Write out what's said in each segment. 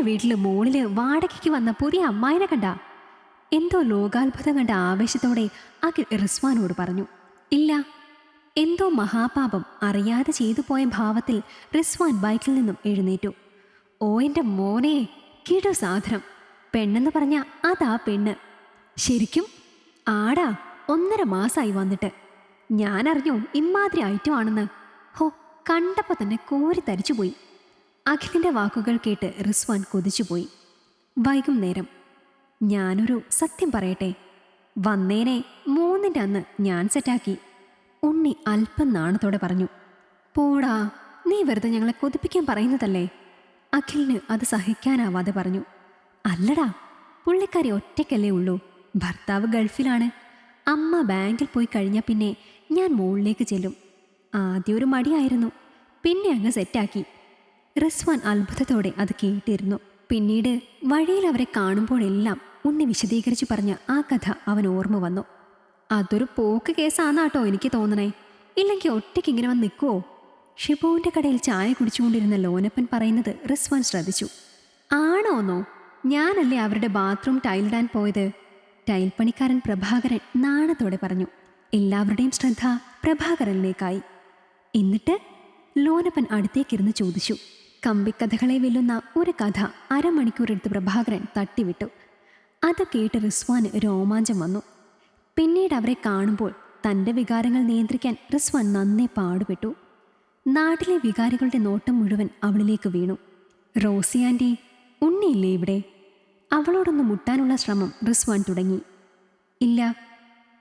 മോളിൽ വാടകയ്ക്ക് വന്ന പുതിയ അമ്മായിനെ കണ്ട. എന്തോ ലോകാത്ഭുതം കണ്ട ആവേശത്തോടെ അഖിൽ റിസ്വാനോട് പറഞ്ഞു ഇല്ല എന്തോ മഹാപാപം അറിയാതെ ചെയ്തു പോയ ഭാവത്തിൽ റിസ്വാൻ ബൈക്കിൽ നിന്നും എഴുന്നേറ്റു. ഓ എന്റെ മോനെ കിടു സാധനം. പെണ്ണെന്ന് പറഞ്ഞ അതാ പെണ്ണ്. ശരിക്കും? ആടാ ഒന്നര മാസമായി വന്നിട്ട്. ഞാനറിഞ്ഞു ഇമാതിരി ഐറ്റം ആണെന്ന്. ഹോ കണ്ടപ്പോൾ തന്നെ കോരി തരിച്ചുപോയി. അഖിലിന്റെ വാക്കുകൾ കേട്ട് റിസ്വാൻ കൊതിച്ചുപോയി. വൈകും നേരം ഞാനൊരു സത്യം പറയട്ടെ. വന്നേനെ മൂന്നിന്റെ അന്ന് ഞാൻ സെറ്റാക്കി. ഉണ്ണി അല്പം നാണത്തോടെ പറഞ്ഞു. പോടാ നീ വെറുതെ ഞങ്ങളെ കൊതിപ്പിക്കാൻ പറയുന്നതല്ലേ? അഖിലിന് അത് സഹിക്കാനാവാതെ പറഞ്ഞു. അല്ലടാ പുള്ളിക്കാരി ഒറ്റയ്ക്കല്ലേ ഉള്ളൂ. ഭർത്താവ് ഗൾഫിലാണ്. അമ്മ ബാങ്കിൽ പോയി കഴിഞ്ഞാൽ പിന്നെ ഞാൻ മുകളിലേക്ക് ചെല്ലും. ആദ്യം ഒരു മടിയായിരുന്നു. പിന്നെ അങ്ങ് സെറ്റാക്കി. റിസ്വാൻ അത്ഭുതത്തോടെ അത് കേട്ടിരുന്നു. പിന്നീട് വഴിയിൽ അവരെ കാണുമ്പോഴെല്ലാം ഉണ്ണി വിശദീകരിച്ചു പറഞ്ഞ ആ കഥ അവൻ ഓർമ്മ വന്നു. അതൊരു പോക്ക് കേസാന്നാട്ടോ എനിക്ക് തോന്നണേ. ഇല്ലെങ്കിൽ ഒറ്റയ്ക്ക് ഇങ്ങനെ വന്ന് നിൽക്കുവോ? ഷിബുവിന്റെ കടയിൽ ചായ കുടിച്ചുകൊണ്ടിരുന്ന ലോനപ്പൻ പറയുന്നത് റിസ്വാൻ ശ്രദ്ധിച്ചു. ആണോന്നോ? ഞാനല്ലേ അവരുടെ ബാത്റൂം ടൈലിടാൻ പോയത്? ടൈൽ പണിക്കാരൻ പ്രഭാകരൻ നാണത്തോടെ പറഞ്ഞു. എല്ലാവരുടെയും ശ്രദ്ധ പ്രഭാകരനിലേക്കായി. എന്നിട്ട് ലോനപ്പൻ അടുത്തേക്കിരുന്ന് ചോദിച്ചു. കമ്പിക്കഥകളെ വെല്ലുന്ന ഒരു കഥ അരമണിക്കൂറെടുത്ത് പ്രഭാകരൻ തട്ടിവിട്ടു. അത് കേട്ട് റിസ്വാന് രോമാഞ്ചം വന്നു. പിന്നീട് അവരെ കാണുമ്പോൾ തന്റെ വികാരങ്ങൾ നിയന്ത്രിക്കാൻ റിസ്വാൻ നന്നേ പാടുപെട്ടു. നാട്ടിലെ വികാരികളുടെ നോട്ടം മുഴുവൻ അവളിലേക്ക് വീണു. റോസി ആന്റി ഉണ്ണിയില്ലേ ഇവിടെ? അവളോടൊന്ന് മുട്ടാനുള്ള ശ്രമം റിസ്വാൻ തുടങ്ങി. ഇല്ല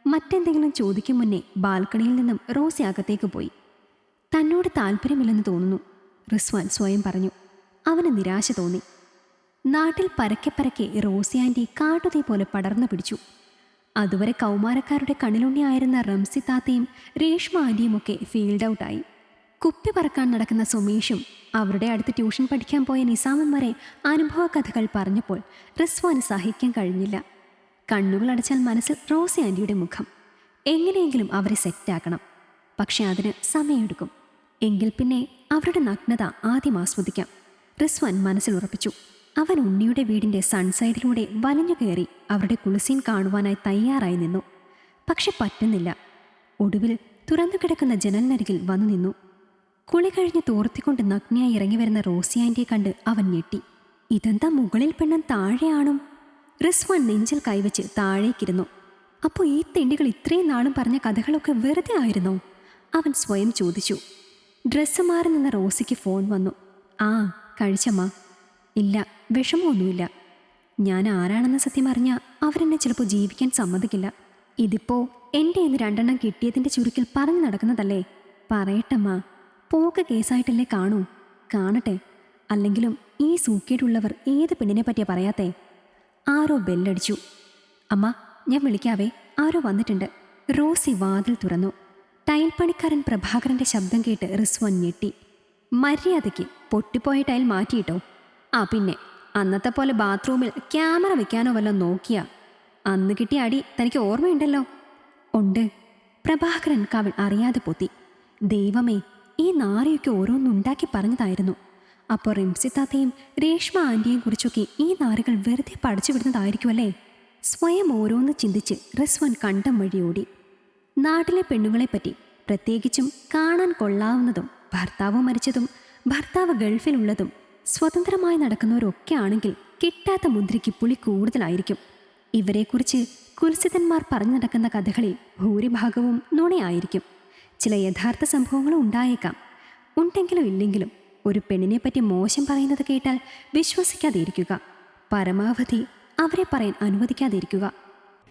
മറ്റെന്തെങ്കിലും ചോദിക്കും മുന്നേ ബാൽക്കണിയിൽ നിന്നും റോസി അകത്തേക്ക് പോയി. തന്നോട് താല്പര്യമില്ലെന്ന് തോന്നുന്നു. റിസ്വാൻ സ്വയം പറഞ്ഞു. അവന് നിരാശ തോന്നി. നാട്ടിൽ പരക്കെ പരക്കെ റോസി ആന്റി കാട്ടുതീ പോലെ പടർന്നു പിടിച്ചു. അതുവരെ കൗമാരക്കാരുടെ കണ്ണിലുണ്ണിയായിരുന്ന റംസി താത്തയും രേഷ്മ ആന്റിയുമൊക്കെ ഫീൽഡ് ഔട്ടായി കുപ്പി പറക്കാൻ നടക്കുന്ന സുമേഷും അവരുടെ അടുത്ത് ട്യൂഷൻ പഠിക്കാൻ പോയ നിസാമും വരെ അനുഭവ കഥകൾ പറഞ്ഞപ്പോൾ റിസ്വാന് സഹിക്കാൻ കഴിഞ്ഞില്ല. കണ്ണുകൾ അടച്ചാൽ മനസ്സിൽ റോസി ആന്റിയുടെ മുഖം. എങ്ങനെയെങ്കിലും അവരെ സെറ്റാക്കണം പക്ഷെ അതിന് സമയമെടുക്കും. എങ്കിൽ പിന്നെ അവരുടെ നഗ്നത ആദ്യം ആസ്വദിക്കാം. റിസ്വാൻ മനസ്സിൽ ഉറപ്പിച്ചു. അവൻ ഉണ്ണിയുടെ വീടിന്റെ സൺസൈഡിലൂടെ വലഞ്ഞു കയറി അവരുടെ കുളിസീൻ കാണുവാനായി തയ്യാറായി നിന്നു. പക്ഷെ പറ്റുന്നില്ല. ഒടുവിൽ തുറന്നു കിടക്കുന്ന ജനലിനരികിൽ വന്നു നിന്നു. കുളി കഴിഞ്ഞ് തോർത്തിക്കൊണ്ട് നഗ്നയായി ഇറങ്ങി വരുന്ന റോസിയാന്റെ കണ്ട് അവൻ ഞെട്ടി. ഇതെന്താ മുകളിൽ പെണ്ണൻ താഴെയാണും? റിസ്വാൻ നെഞ്ചിൽ കൈവച്ച് താഴേക്കിരുന്നു. അപ്പോൾ ഈ തെണ്ടികൾ ഇത്രയും നാളും പറഞ്ഞ കഥകളൊക്കെ വെറുതെ ആയിരുന്നോ? അവൻ സ്വയം ചോദിച്ചു. ഡ്രസ്സ് മാറി നിന്ന റോസിക്ക് ഫോൺ വന്നു. ആ കഴിച്ചമ്മ. ഇല്ല വിഷമമൊന്നുമില്ല. ഞാൻ ആരാണെന്ന സത്യം അറിഞ്ഞാൽ അവരെന്നെ ചിലപ്പോൾ ജീവിക്കാൻ സമ്മതിക്കില്ല. ഇതിപ്പോ എന്റെ ഇന്ന് രണ്ടെണ്ണം കിട്ടിയതിന്റെ ചുരുക്കിൽ പറഞ്ഞു നടക്കുന്നതല്ലേ? പറയട്ടമ്മ. പോക്ക് കേസായിട്ടല്ലേ കാണൂ. കാണട്ടെ. അല്ലെങ്കിലും ഈ സൂക്കേടുള്ളവർ ഏത് പെണ്ണിനെ പറ്റിയാ പറയാത്തേ? ആരോ ബെല്ലടിച്ചു. അമ്മ ഞാൻ വിളിക്കാവേ. ആരോ വന്നിട്ടുണ്ട്. റോസി വാതിൽ തുറന്നു. ടൈൽ പണിക്കാരൻ പ്രഭാകരന്റെ ശബ്ദം കേട്ട് റിസ്വൻ ഞെട്ടി. മര്യാദയ്ക്ക് പൊട്ടിപ്പോയ ടൈൽ മാറ്റിയിട്ടോ? ആ പിന്നെ. അന്നത്തെ പോലെ ബാത്റൂമിൽ ക്യാമറ വെക്കാനോ വല്ല നോക്കിയാ? അന്ന് കിട്ടിയ അടി തനിക്ക് ഓർമ്മയുണ്ടല്ലോ. ഉണ്ട്. പ്രഭാകരൻ കവൾ അറിയാതെ പൊത്തി. ദൈവമേ ഈ നാരയൊക്കെ ഓരോന്നുണ്ടാക്കി പറഞ്ഞതായിരുന്നു. അപ്പോൾ റിംസി താത്തയും രേഷ്മ ആന്റിയെയും കുറിച്ചൊക്കെ ഈ നാരുകൾ വെറുതെ പഠിച്ചു വിടുന്നതായിരിക്കുമല്ലേ? സ്വയം ഓരോന്ന് ചിന്തിച്ച് റിസ്വാൻ കണ്ടം വഴിയോടി നാട്ടിലെ പെണ്ണുങ്ങളെപ്പറ്റി പ്രത്യേകിച്ചും കാണാൻ കൊള്ളാവുന്നതും ഭർത്താവ് മരിച്ചതും ഭർത്താവ് ഗൾഫിലുള്ളതും സ്വതന്ത്രമായി നടക്കുന്നവരൊക്കെ ആണെങ്കിൽ കിട്ടാത്ത മുദ്രയ്ക്ക് പുളി കൂടുതലായിരിക്കും. ഇവരെക്കുറിച്ച് കുൽസിതന്മാർ പറഞ്ഞു നടക്കുന്ന കഥകളിൽ ഭൂരിഭാഗവും നുണയായിരിക്കും. ചില യഥാർത്ഥ സംഭവങ്ങളും ഉണ്ടായേക്കാം. ഉണ്ടെങ്കിലും ഇല്ലെങ്കിലും ഒരു പെണ്ണിനെപ്പറ്റി മോശം പറയുന്നത് കേട്ടാൽ വിശ്വസിക്കാതെ ഇരിക്കുക പരമാവധി അവരെ പറയാൻ അനുവദിക്കാതിരിക്കുക.